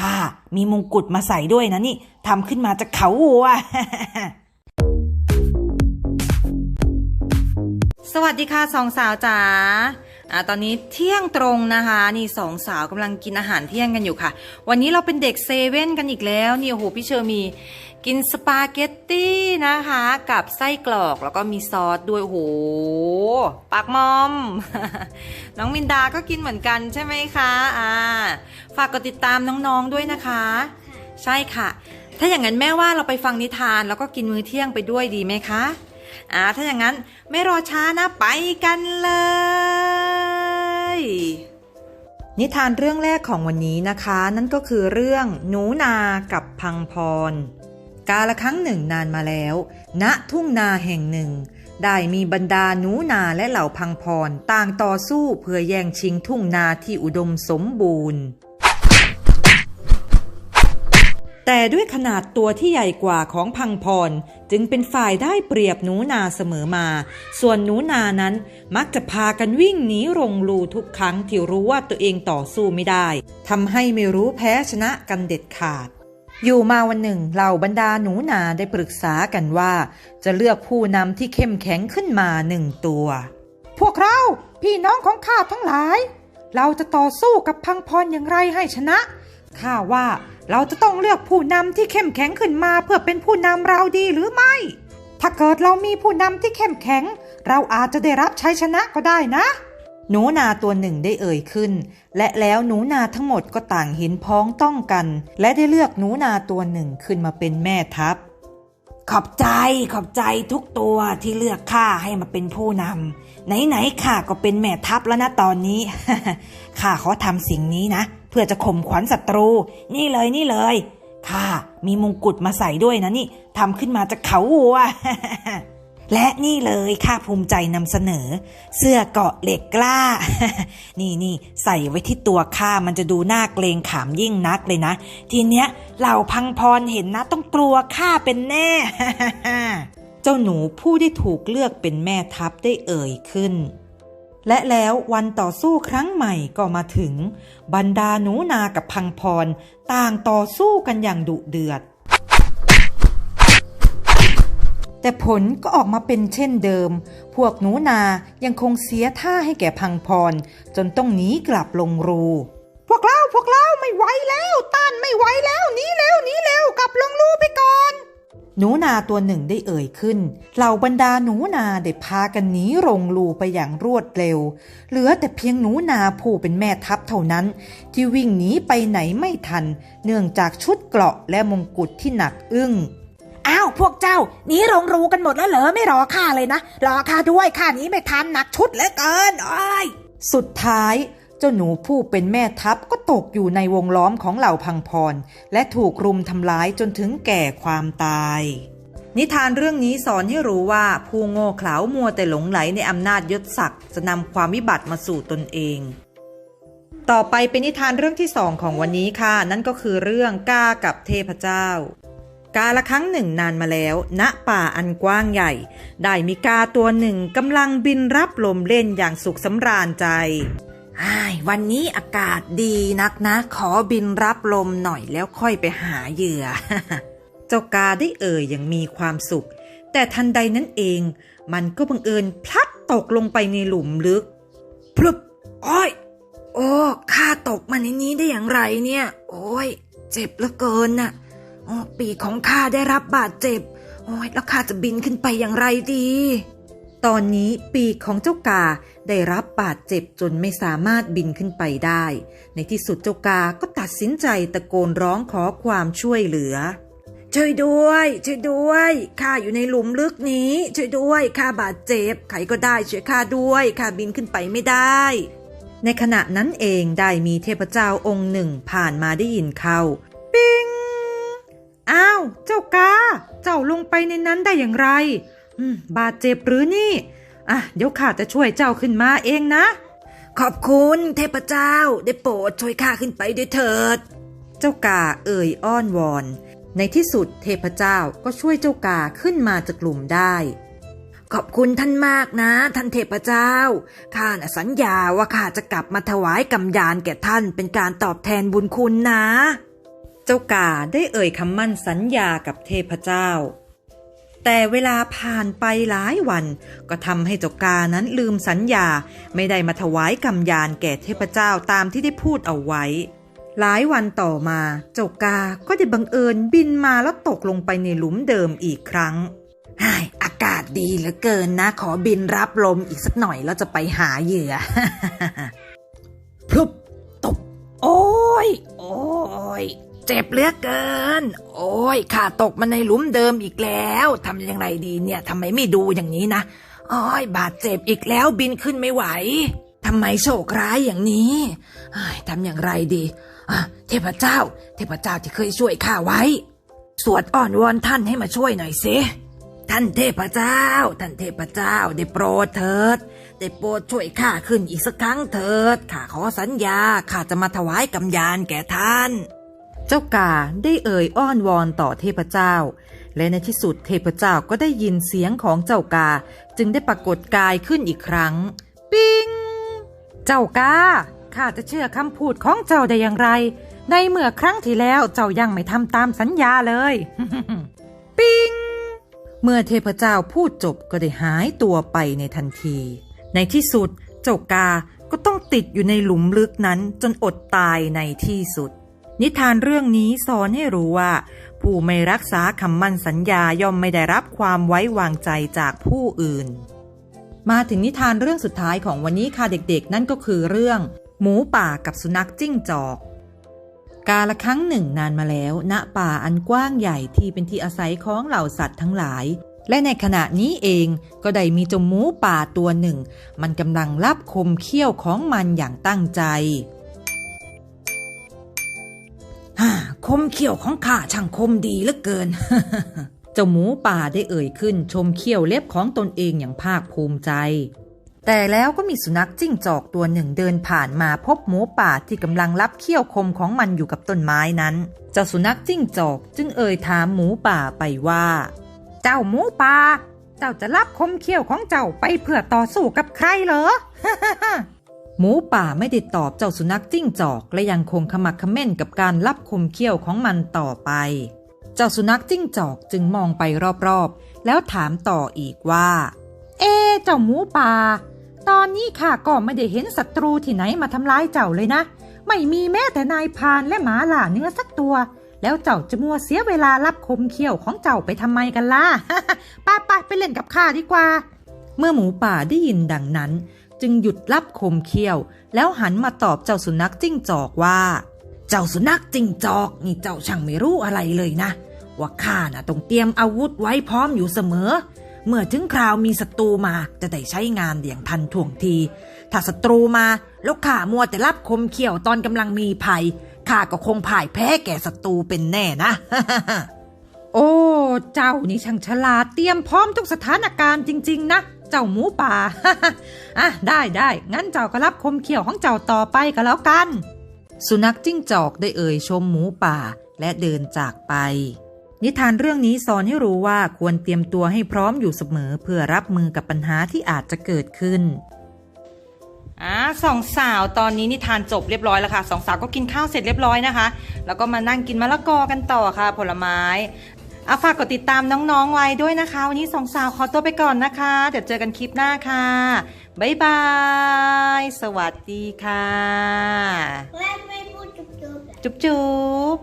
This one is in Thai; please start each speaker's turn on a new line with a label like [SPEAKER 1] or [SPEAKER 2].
[SPEAKER 1] ค่ะ มีมงกุฎมาใส่ด้วยนะนี่ทำขึ้นมาจากเขาวัว
[SPEAKER 2] สวัสดีค่ะสองสาวจ๋า อ่าตอนนี้เที่ยงตรงนะคะนี่สองสาวกำลังกินอาหารเที่ยงกันอยู่ค่ะ วันนี้เราเป็นเด็กเซเว่นกันอีกแล้วนี่โอ้โหพี่เชอร์มีกินสปาเกตตี้นะคะ กับไส้กรอกแล้วก็มีซอสด้วยโอ้โหปากมอม น้องมินดาก็กินเหมือนกันใช่ไหมคะอ่าฝากกดติดตามน้องๆด้วยนะคะ ใช่ค่ะ ถ้าอย่างนั้นแม่ว่าเราไปฟังนิทานแล้วก็กินมื้อเที่ยงไปด้วยดีไหมคะอ่าถ้าอย่างนั้นไม่รอช้านะไปกันเลย นิทานเรื่องแรกของวันนี้นะคะ นั่นก็คือเรื่องหนูนากับพังพร กาละครั้งหนึ่งนานมาแล้ว ณทุ่งนาแห่งหนึ่ง ได้มีบรรดาหนูนาและเหล่าพังพรต่างต่อสู้เพื่อแย่งชิงทุ่งนาที่อุดมสมบูรณ์ แต่ด้วยขนาดตัวที่ใหญ่กว่าของพังพร จึงเป็นฝ่ายได้เปรียบหนูนาเสมอมา ส่วนหนูนานั้นมักจะพากันวิ่งหนีลงรูทุกครั้งที่รู้ว่าตัวเองต่อสู้ไม่ได้ทำให้ไม่รู้แพ้ชนะกันเด็ดขาด อยู่มาวันหนึ่งเหล่าบรรดาหนูนาได้ปรึกษากันว่า จะเลือกผู้นำที่เข้มแข็งขึ้นมาหนึ่งตัว พวกเราพี่น้องของข้าทั้งหลาย เราจะต่อสู้กับพังพรอย่างไรให้ชนะข้าว่า เราจะต้องเลือกผู้นำที่เข้มแข็งขึ้นมาเพื่อเป็นผู้นำเราดีหรือไม่ ถ้าเกิดเรามีผู้นำที่เข้มแข็ง เราอาจจะได้รับชัยชนะก็ได้นะ หนูนาตัวหนึ่งได้เอ่ยขึ้น และแล้วหนูนาทั้งหมดก็ต่างเห็นพ้องต้องกัน และได้เลือกหนูนาตัวหนึ่งขึ้นมาเป็นแม่ทัพ
[SPEAKER 1] ขอบใจขอบใจทุกตัวที่เลือกข้าให้มาเป็นผู้นำไหนๆข้าก็เป็นแม่ทัพแล้วนะตอนนี้ข้าขอทำสิ่งนี้นะ พื่อจะข่มขวัญศัตรู นี่เลยนี่เลยข้ามีมงกุฎมาใส่ด้วยนะนี่ทำขึ้นมาจากเขาวัวและนี่เลยข้าภูมิใจนำเสนอ เสื้อเกาะเหล็กกล้า นี่นี่ใส่ไว้ที่ตัวข้ามันจะดูน่าเกรงขามยิ่งนักเลยนะ ทีเนี้ยเหล่าพังพรเห็นนะต้องกลัวข้าเป็นแน่
[SPEAKER 2] เจ้าหนูผู้ได้ถูกเลือกเป็นแม่ทัพได้เอ่ยขึ้น และแล้ววันต่อสู้ครั้งใหม่ก็มาถึง บรรดาหนูนากับพังพร ต่างต่อสู้กันอย่างดุเดือด แต่ผลก็ออกมาเป็นเช่นเดิม พวกหนูนายังคงเสียท่าให้แก่พังพร จนต้องหนีกลับลงรู พวกเราพวกเราไม่ไหวแล้วต้านไม่ไหวแล้วหนีเร็วหนีเร็วกลับลงรูไปก่อน หนูนาตัวหนึ่งได้เอ่ยขึ้น เหล่าบรรดาหนูนาได้พากันหนีลงรูไปอย่างรวดเร็ว เหลือแต่เพียงหนูนาผู้เป็นแม่ทัพเท่านั้น ที่วิ่งหนีไปไหนไม่ทัน เนื่องจากชุดเกราะและมงกุฎที่หนักอึ้ง
[SPEAKER 1] อ้าวพวกเจ้าหนีลงรูกันหมดแล้วเหรอไม่รอข้าเลยนะ รอข้าด้วยข้าหนี้ไม่ทันหนักชุดเหลือเกินโอ้ย
[SPEAKER 2] สุดท้าย เจ้าหนูผู้เป็นแม่ทัพก็ตกอยู่ในวงล้อมของเหล่าพังพร และถูกรุมทำร้ายจนถึงแก่ความตาย นิทานเรื่องนี้สอนให้รู้ว่าผู้โง่เขลามัวแต่หลงไหลในอำนาจยศศักดิ์จะนำความวิบัติมาสู่ตนเอง ต่อไปเป็นนิทานเรื่องที่สองของวันนี้ค่ะ นั่นก็คือเรื่องก้ากับเทพเจ้ากาละครั้งหนึ่งนานมาแล้ว ณ ป่าอันกว้างใหญ่ ได้มีกาตัวหนึ่งกำลังบินรับลมเล่นอย่างสุขสำราญใจ
[SPEAKER 1] วันนี้อากาศดีนักนะ ขอบินรับลมหน่อยแล้วค่อยไปหาเหยื่อ
[SPEAKER 2] เจ้ากาได้เอ่ยอย่างมีความสุข แต่ทันใดนั้นเอง มันก็บังเอิญพลัดตกลงไปในหลุมลึก
[SPEAKER 1] พลุบโอ้ยโอ้ข้าตกมาในนี้ได้อย่างไรเนี่ย โอ้ย เจ็บเหลือเกินน่ะโอ้ปีของข้าได้รับบาดเจ็บ โอ้ยแล้วข้าจะบินขึ้นไปอย่างไรดี
[SPEAKER 2] ตอนนี้ปีกของเจ้ากาได้รับบาดเจ็บจนไม่สามารถบินขึ้นไปได้ ในที่สุดเจ้ากาก็ตัดสินใจตะโกนร้องขอความช่วยเหลือ
[SPEAKER 1] ช่วยด้วย ช่วยด้วยข้าอยู่ในหลุมลึกนี้ ช่วยด้วยข้าบาดเจ็บใครก็ได้ช่วยข้าด้วยข้าบินขึ้นไปไม่ได้
[SPEAKER 2] ในขณะนั้นเองได้มีเทพเจ้าองค์หนึ่งผ่านมาได้ยินเข้าปิงอ้าว เจ้ากา เจ้าลงไปในนั้นได้อย่างไร บาดเจ็บหรือนี่ อะ เดี๋ยวข้าจะช่วยเจ้าขึ้นมาเองนะ
[SPEAKER 1] ขอบคุณเทพเจ้า ได้โปรดช่วยข้าขึ้นไปด้วยเถิด
[SPEAKER 2] เจ้ากาเอ่ยอ้อนวอน ในที่สุดเทพเจ้าก็ช่วยเจ้ากาขึ้นมาจากกลุ่มได้
[SPEAKER 1] ขอบคุณท่านมากนะ ท่านเทพเจ้า ข้าน่ะสัญญาว่าข้าจะกลับมาถวายกำยานแก่ท่านเป็นการตอบแทนบุญคุณนะ
[SPEAKER 2] เจ้ากาได้เอ่ยคำมั่นสัญญากับเทพเจ้า แต่เวลาผ่านไปหลายวัน ก็ทำให้เจ้ากานั้นลืมสัญญา ไม่ได้มาถวายกำยานแก่เทพเจ้าตามที่ได้พูดเอาไว้ หลายวันต่อมาเจ้ากาก็ได้บังเอิญบินมาแล้วตกลงไปในหลุมเดิมอีกครั้ง
[SPEAKER 1] ไอ้อากาศดีเหลือเกินนะ ขอบินรับลมอีกสักหน่อยแล้วจะไปหาเหยื่อ เหลือเกิน โอ้ยข้าตกมาในหลุมเดิมอีกแล้วทำยังไงดีเนี่ยทำไมไม่ดูอย่างนี้นะโอ้ยบาดเจ็บอีกแล้วบินขึ้นไม่ไหวทำไมโชคร้ายอย่างนี้ทำอย่างไรดีเทพเจ้า เทพเจ้าที่เคยช่วยข้าไว้ สวดอ้อนวอนท่านให้มาช่วยหน่อยสิท่านเทพเจ้า ท่านเทพเจ้า ได้โปรดเถิด ได้โปรดช่วยข้าขึ้นอีกสักครั้งเถิด ข้าขอสัญญา ข้าจะมาถวายกำยานแก่ท่าน
[SPEAKER 2] เจ้ากาได้เอ่ยอ้อนวอนต่อเทพเจ้า และในที่สุดเทพเจ้าก็ได้ยินเสียงของเจ้ากา จึงได้ปรากฏกายขึ้นอีกครั้ง ปิงเจ้ากาข้าจะเชื่อคำพูดของเจ้าได้อย่างไร ในเมื่อครั้งที่แล้วเจ้ายังไม่ทำตามสัญญาเลย ปิงเมื่อเทพเจ้าพูดจบก็ได้หายตัวไปในทันที ในที่สุดเจ้ากาก็ต้องติดอยู่ในหลุมลึกนั้นจนอดตายในที่สุด นิทานเรื่องนี้สอนให้รู้ว่า ผู้ไม่รักษาคำมั่นสัญญาย่อมไม่ได้รับความไว้วางใจจากผู้อื่น มาถึงนิทานเรื่องสุดท้ายของวันนี้ค่ะเด็กๆ นั่นก็คือเรื่อง หมูป่ากับสุนัขจิ้งจอก กาละครั้งหนึ่งนานมาแล้ว ณป่าอันกว้างใหญ่ที่เป็นที่อาศัยของเหล่าสัตว์ทั้งหลาย และในขณะนี้เองก็ได้มีเจ้าหมูป่าตัวหนึ่ง มันกำลังรับคมเขี้ยวของมันอย่างตั้งใจ
[SPEAKER 1] ฮ่าคมเขี้ยวของข้าช่างคมดีเหลือเกิน
[SPEAKER 2] เจ้าหมูป่าได้เอ่ยขึ้นชมเขี้ยวเล็บของตนเองอย่างภาคภูมิใจ แต่แล้วก็มีสุนัขจิ้งจอกตัวหนึ่งเดินผ่านมาพบหมูป่าที่กำลังรับเขี้ยวคมของมันอยู่กับต้นไม้นั้น เจ้าสุนัขจิ้งจอกจึงเอ่ยถามหมูป่าไปว่า เจ้าหมูป่า เจ้าจะรับคมเขี้ยวของเจ้าไปเพื่อต่อสู้กับใครเหรอ หมูป่าไม่ได้ตอบเจ้าสุนัขจิ้งจอก และยังคงขมักขม้นกับการรับคมเขี้ยวของมันต่อไป เจ้าสุนัขจิ้งจอกจึงมองไปรอบๆ แล้วถามต่ออีกว่า เอ๊เจ้าหมูป่า ตอนนี้ข้าก็ไม่ได้เห็นศัตรูที่ไหนมาทำร้ายเจ้าเลยนะ ไม่มีแม้แต่นายพานและหมาล่าเนื้อสักตัว แล้วเจ้าจะมัวเสียเวลารับคมเขี้ยวของเจ้าไปทำไมกันล่ะป้าไปไปเล่นกับข้าดีกว่า เมื่อหมูป่าได้ยินดังนั้น จึงหยุดรับคมเขี้ยว แล้วหันมาตอบเจ้าสุนัขจิ้งจอกว่า
[SPEAKER 1] เจ้าสุนัขจิ้งจอกนี่เจ้าช่างไม่รู้อะไรเลยนะ ว่าข้าน่ะต้องเตรียมอาวุธไว้พร้อมอยู่เสมอ เมื่อถึงคราวมีศัตรูมาจะได้ใช้งานอย่างทันท่วงที ถ้าศัตรูมาแล้วข้ามัวแต่รับคมเขี้ยวตอนกำลังมีภัยข้าก็คงพ่ายแพ้แก่ศัตรูเป็นแน่นะ
[SPEAKER 2] โอ้ เจ้านี่ช่างฉลาดเตรียมพร้อมทุกสถานการณ์จริง ๆ นะ เจ้าหมูป่าอะได้ได้งั้นเจ้าก็รับคมเขี้ยวของเจ้าต่อไปก็แล้วกัน สุนัขจิ้งจอกได้เอ่ยชมหมูป่าและเดินจากไป นิทานเรื่องนี้สอนให้รู้ว่าควรเตรียมตัวให้พร้อมอยู่เสมอเพื่อรับมือกับปัญหาที่อาจจะเกิดขึ้นอ่าสองสาวตอนนี้นิทานจบเรียบร้อยแล้วค่ะสองสาวก็กินข้าวเสร็จเรียบร้อยนะคะ แล้วก็มานั่งกินมะละกอกันต่อค่ะ ผลไม้ อาฝากกดติดตามน้องๆไว้ด้วยนะคะ วันนี้สองสาวขอตัวไปก่อนนะคะ เดี๋ยวเจอกันคลิปหน้าค่ะ บ๊ายบาย สวัสดีค่ะ
[SPEAKER 3] แม่ไม่พูดจุ๊บๆ
[SPEAKER 2] จุ๊บจุ๊บ